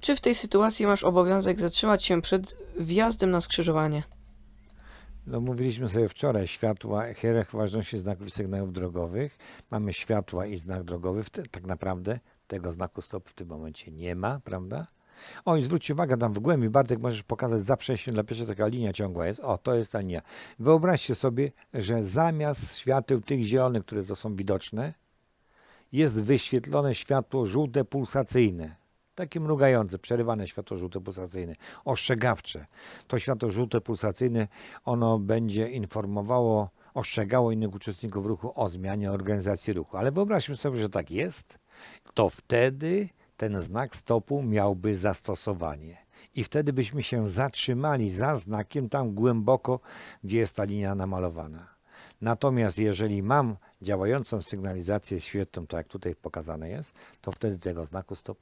Czy w tej sytuacji masz obowiązek zatrzymać się przed wjazdem na skrzyżowanie? No mówiliśmy sobie wczoraj, światła, hierarchia ważności znaków i sygnałów drogowych. Mamy światła i znak drogowy. Tak naprawdę tego znaku stop w tym momencie nie ma, prawda? O i zwróćcie uwagę, tam w głębi, Bartek, możesz pokazać za przejściem dla pieszych taka linia ciągła jest. O, to jest ta linia. Wyobraźcie sobie, że zamiast świateł tych zielonych, które to są widoczne, jest wyświetlone światło żółte pulsacyjne. Takie mrugające, przerywane światło żółte pulsacyjne, ostrzegawcze. To światło żółte pulsacyjne, ono będzie informowało, ostrzegało innych uczestników ruchu o zmianie organizacji ruchu. Ale wyobraźmy sobie, że tak jest, to wtedy ten znak stopu miałby zastosowanie. I wtedy byśmy się zatrzymali za znakiem tam głęboko, gdzie jest ta linia namalowana. Natomiast jeżeli mam działającą sygnalizację świetną, tak jak tutaj pokazane jest, to wtedy tego znaku stop